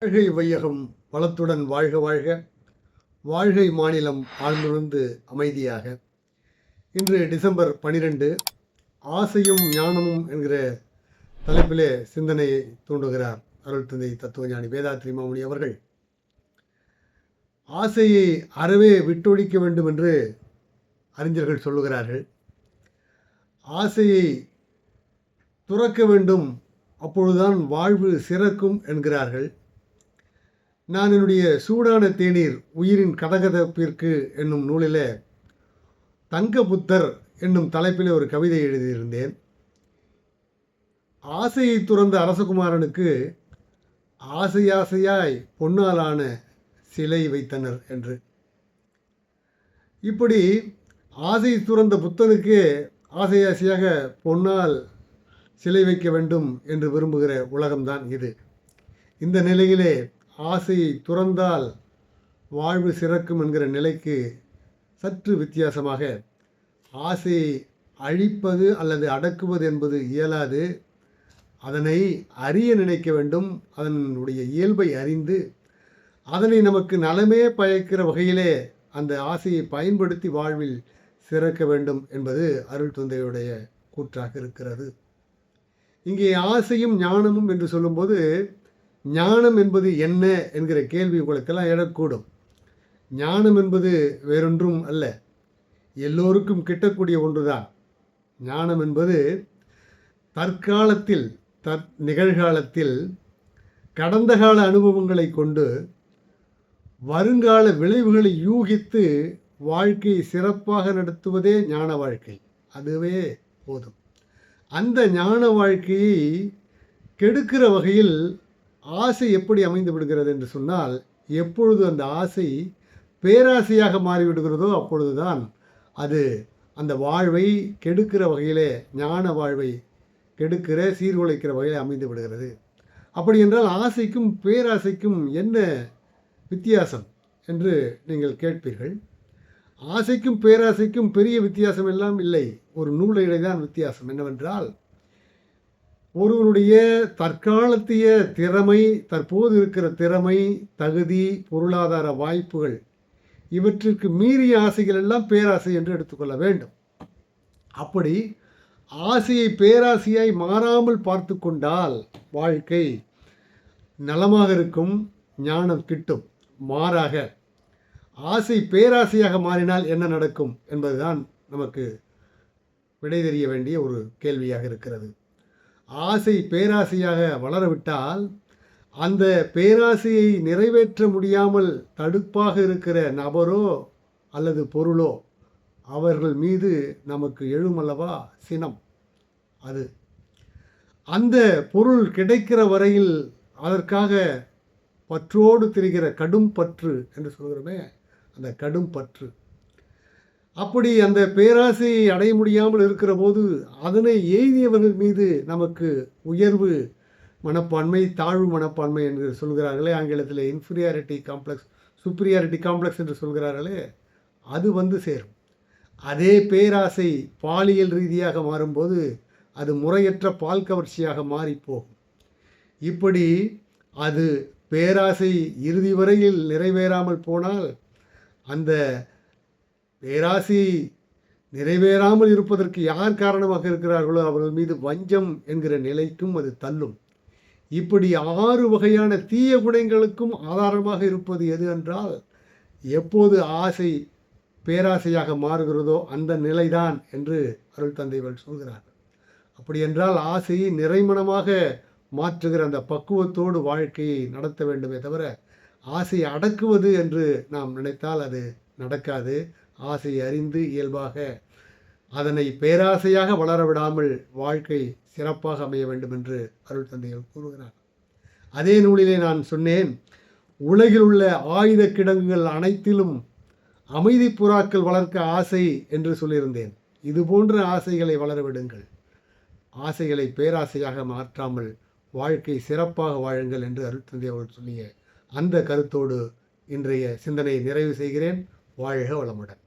வாழ்கை வையகம் வளத்துடன் வாழ்க வாழ்க. வாழ்கை மாநிலம் ஆழ்ந்துணர்ந்து அமைதியாக. இன்று டிசம்பர் பனிரெண்டு ஆசையும் ஞானமும் என்கிற தலைப்பிலே சிந்தனையை தூண்டுகிறார் அருள் தந்தை தத்துவஞானி வேதாத்ரி மாமுனி அவர்கள். ஆசையை அறவே விட்டொழிக்க வேண்டும் என்று அறிஞர்கள் சொல்லுகிறார்கள். ஆசையை துறக்க வேண்டும் அப்பொழுதுதான் வாழ்வு சிறக்கும் என்கிறார்கள். நான் என்னுடைய சூடான தேநீர் உயிரின் கதகதப்பிற்கு என்னும் நூலில் தங்கபுத்தர் என்னும் தலைப்பில் ஒரு கவிதை எழுதியிருந்தேன். ஆசையை துறந்த அரசகுமாரனுக்கு ஆசை ஆசையாய் பொன்னாலான சிலை வைத்தனர் என்று. இப்படி ஆசை துறந்த புத்தனுக்கு ஆசை ஆசையாக பொன்னால் சிலை வைக்க வேண்டும் என்று விரும்புகிற உலகம்தான் இது. இந்த நிலையிலே ஆசையை துறந்தால் வாழ்வு சிறக்கும் என்கிற நிலைக்கு சற்று வித்தியாசமாக ஆசையை அழிப்பது அல்லது அடக்குவது என்பது இயலாது. அதனை அறிய நினைக்க வேண்டும். அதனுடைய இயல்பை அறிந்து அதனை நமக்கு நலமே பயக்கிற வகையிலே அந்த ஆசையை பயன்படுத்தி வாழ்வில் சிறக்க வேண்டும் என்பது அருள் தொந்தையுடைய கூற்றாக இருக்கிறது. இங்கே ஆசையும் ஞானமும் என்று சொல்லும்போது ஞானம் என்பது என்ன என்கிற கேள்வி உங்களுக்கெல்லாம் எழக்கூடும். ஞானம் என்பது வேறொன்றும் அல்ல. எல்லோருக்கும் கிட்டக்கூடிய ஒன்றுதான். ஞானம் என்பது தற்காலத்தில் தற் நிகழ்காலத்தில் கடந்த கால அனுபவங்களை கொண்டு வருங்கால விளைவுகளை யூகித்து வாழ்க்கையை சிறப்பாக நடத்துவதே ஞான வாழ்க்கை. அதுவே போதும். அந்த ஞான வாழ்க்கையை கெடுக்கிற வகையில் ஆசை எப்படி அமைந்து விடுகிறது என்று சொன்னால் எப்பொழுது அந்த ஆசை பேராசையாக மாறிவிடுகிறதோ அப்பொழுதுதான் அது அந்த வாழ்வை கெடுக்கிற வகையிலே ஞான வாழ்வை கெடுக்கிற சீர்குலைக்கிற வகையில் அமைந்து விடுகிறது. அப்படி என்றால் ஆசைக்கும் பேராசைக்கும் என்ன வித்தியாசம் என்று நீங்கள் கேட்பீர்கள். ஆசைக்கும் பேராசைக்கும் பெரிய வித்தியாசம் எல்லாம் இல்லை. ஒரு நூலையிலே தான் வித்தியாசம். என்னவென்றால் ஒருவனுடைய தற்காலத்திய திறமை தற்போது இருக்கிற திறமை தகுதி பொருளாதார வாய்ப்புகள் இவற்றிற்கு மீறிய ஆசைகள் எல்லாம் பேராசை என்று எடுத்துக்கொள்ள வேண்டும். அப்படி ஆசையை பேராசையாய் மாறாமல் பார்த்து கொண்டால் வாழ்க்கை நலமாக இருக்கும் ஞானம் கிட்டும். மாறாக ஆசை பேராசையாக மாறினால் என்ன நடக்கும் என்பதுதான் நமக்கு விடை தெரிய வேண்டிய ஒரு கேள்வியாக இருக்கிறது. ஆசை பேராசையாக வளரவிட்டால் அந்த பேராசையை நிறைவேற்ற முடியாமல் தடுப்பாக இருக்கிற நபரோ அல்லது பொருளோ அவர்கள் மீது நமக்கு எழுமல்லவா சினம். அது அந்த பொருள் கிடைக்கிற வரையில் அதற்காக பற்றோடு திரிகிற கடும் பற்று என்று சொல்கிறோமே அந்த கடும் பற்று. அப்படி அந்த பேராசையை அடைய முடியாமல் இருக்கிற போது அதனை எய்தியவர்கள் மீது நமக்கு உயர்வு மனப்பான்மை தாழ்வு மனப்பான்மை என்று சொல்கிறார்களே. ஆங்கிலத்தில் இன்ஃபீரியாரிட்டி காம்ப்ளெக்ஸ் சுப்பீரியாரிட்டி காம்ப்ளெக்ஸ் என்று சொல்கிறார்களே. அது வந்து சேரும். அதே பேராசை பாலியல் ரீதியாக மாறும்போது அது முறையற்ற பால் கவர்ச்சியாக மாறிப்போகும். இப்படி அது பேராசை இறுதி வரையில் நிறைவேறாமல் போனால் அந்த பேராசி நிறைவேறாமல் இருப்பதற்கு யார் காரணமாக இருக்கிறார்களோ அவர்கள் மீது வஞ்சம் என்கிற நிலைக்கும் அது தள்ளும். இப்படி ஆறு வகையான தீய குணங்களுக்கும் ஆதாரமாக இருப்பது எது என்றால் எப்போது ஆசை பேராசையாக மாறுகிறதோ அந்த நிலைதான் என்று அருள் தந்தைகள் சொல்கிறார். அப்படி என்றால் ஆசையை நிறைமணமாக மாற்றுகிற அந்த பக்குவத்தோடு வாழ்க்கையை நடத்த வேண்டுமே தவிர ஆசையை அடக்குவது என்று நாம் நினைத்தால் அது நடக்காது. ஆசை அறிந்து இயல்பாக அதனை பேராசையாக வளர விடாமல் வாழ்க்கை சிறப்பாக அமைய வேண்டும் என்று அருள் தந்தைகள் கூறுகிறார். அதே நூலிலே நான் சொன்னேன் உலகில் உள்ள ஆயுத கிடங்குகள் அனைத்திலும் அமைதி புறாக்கள் வளர்க்க ஆசை என்று சொல்லியிருந்தேன். இது போன்ற ஆசைகளை வளரவிடுங்கள் ஆசைகளை பேராசையாக மாற்றாமல் வாழ்க்கை சிறப்பாக வாழுங்கள் என்று அருள் தந்தை அவர்கள் சொல்லிய அந்த கருத்தோடு இன்றைய சிந்தனையை நிறைவு செய்கிறேன். வாழ்க வளமுடன்.